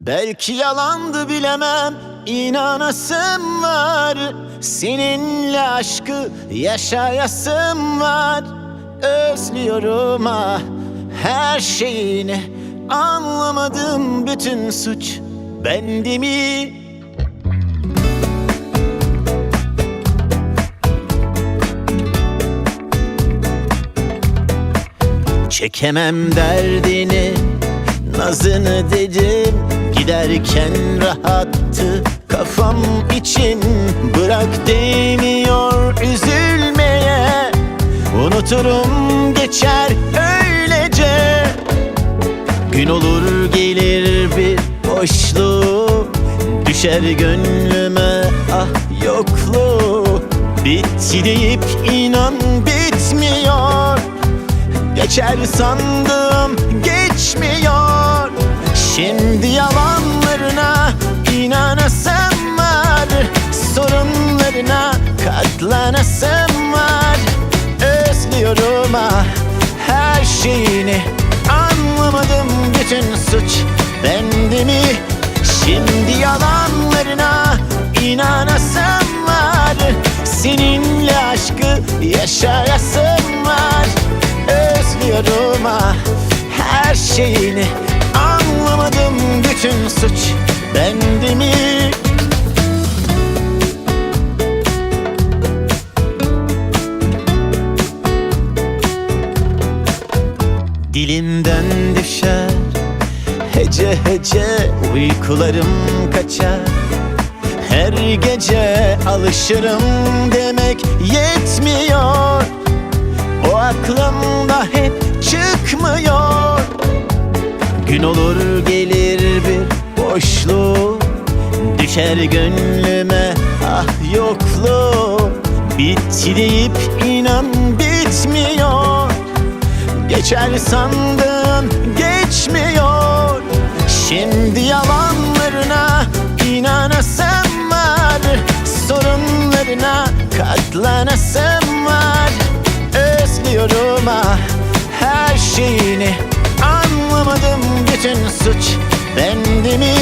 Belki yalandı bilemem inanasım var. Seninle aşkı yaşayasım var. Özlüyorum ah her şeyini. Anlamadım bütün suç bende mi? Çekemem derdini Nazını dedim Giderken rahattı. Kafam için Bırak demiyor üzülmeye. Unuturum geçer öylece. Gün olur gelir bir boşluğu Düşer gönlüme ah yokluğu Bitti deyip inan bitmiyor. Geçer sandım geçmiyor. Şimdi Sorunlarına katlanasım var. Özlüyorum ah her şeyini. Anlamadım bütün suç bende mi? Şimdi yalanlarına inanasım var. Seninle aşkı yaşayasım var. Özlüyorum ah her şeyini. Anlamadım bütün suç bende mi? Dilimden düşer Hece hece uykularım kaçar. Her gece alışırım demek yetmiyor. O aklımda hep çıkmıyor. Gün olur gelir bir boşluk Düşer gönlüme ah yokluğu. Bitti deyip inan bitmiyor Geçer sandım geçmiyor. Şimdi yalanlarına inanasım var. Sorunlarına katlanasım var. Özlüyorum ah her şeyini. Anlamadım bütün suç bende mi?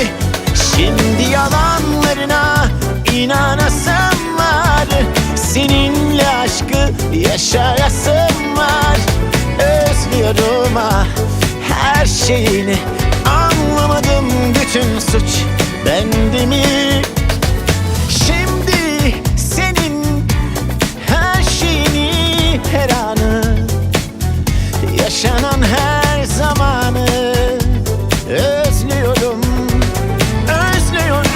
Şimdi yalanlarına inanasım var. Seninle aşkı yaşayasım şeyini Anlamadım bütün suç bende mi? Şimdi senin her şeyini her anı Yaşanan her zamanı Özlüyorum Özlüyorum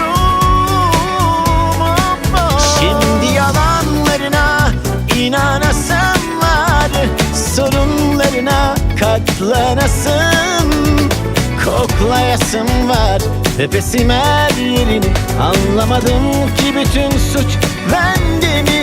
Şimdi yalanlarına inanasım var Sorunlarına katlanasım Koklayasım var Nefesim her yerini Anlamadım ki bütün suç bende mi?